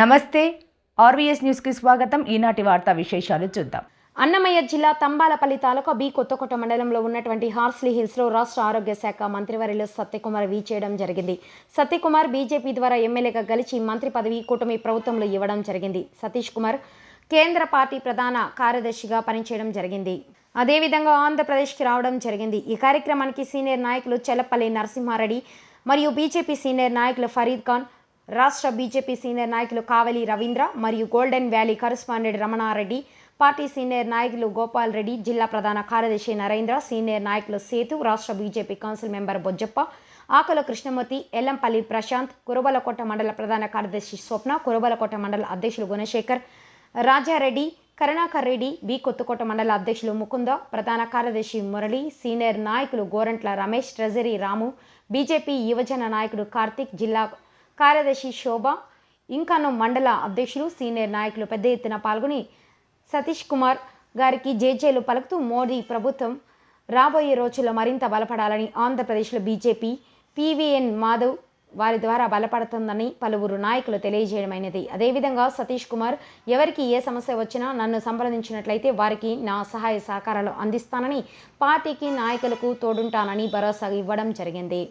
నమస్తే ఆర్వీఎస్ న్యూస్కి స్వాగతం. ఈనాటి వార్తా విశేషాలు చూద్దాం. అన్నమయ్య జిల్లా తంబాలపల్లి తాలూకా బి కొత్తకోట మండలంలో ఉన్నటువంటి హార్స్లీ హిల్స్లో రాష్ట్ర ఆరోగ్య శాఖ మంత్రివర్యులు సత్యకుమార్ వి చేయడం జరిగింది. సత్యకుమార్ బీజేపీ ద్వారా ఎమ్మెల్యేగా గెలిచి మంత్రి పదవి కూటమి ప్రభుత్వంలో ఇవ్వడం జరిగింది. సతీష్ కుమార్ కేంద్ర పార్టీ ప్రధాన కార్యదర్శిగా పనిచేయడం జరిగింది. అదేవిధంగా ఆంధ్రప్రదేశ్కి రావడం జరిగింది. ఈ కార్యక్రమానికి సీనియర్ నాయకులు చెలపల్లి నరసింహారెడ్డి మరియు బీజేపీ సీనియర్ నాయకులు ఫరీద్ ఖాన్ రాష్ట్ర బీజేపీ సీనియర్ నాయకులు కావలి రవీంద్ర మరియు golden valley correspondent Ramana Reddy party senior నాయకులు గోపాల్ రెడ్డి జిల్లా ప్రధాన కార్యదర్శి నరేంద్ర సీనియర్ నాయకులు సేతు రాష్ట్ర BJP council member Bojjappa Akala Krishnamurthy Ellampalli Prashanth Kurabalakota మండల ప్రధాన కార్యదర్శి స్వప్న కురబలకోట మండల అధ్యక్షులు గుణశేఖర్ రాజారెడ్డి కరుణాకర్ రెడ్డి బి కొత్తకోట మండల అధ్యక్షులు ముకుంద ప్రధాన కార్యదర్శి మురళి సీనియర్ నాయకులు గోరంట్ల రమేష్ ట్రెజరీ రాము బీజేపీ యువజన నాయకుడు కార్తిక్ జిల్లా కార్యదర్శి శోభ ఇంకాను మండల అధ్యక్షులు సీనియర్ నాయకులు పెద్ద ఎత్తున పాల్గొని సతీష్ కుమార్ గారికి జేజేలు పలుకుతూ మోడీ ప్రభుత్వం రాబోయే రోజుల్లో మరింత బలపడాలని ఆంధ్రప్రదేశ్లో బీజేపీ పీవీఎన్ మాధవ్ వారి ద్వారా బలపడుతుందని పలువురు నాయకులు తెలియజేయడమైనది అదేవిధంగా సతీష్ కుమార్ ఎవరికి ఏ సమస్య వచ్చినా నన్ను సంప్రదించినట్లయితే వారికి నా సహాయ సహకారాలు అందిస్తానని పార్టీకి నాయకులకు తోడుంటానని భరోసా ఇవ్వడం జరిగింది.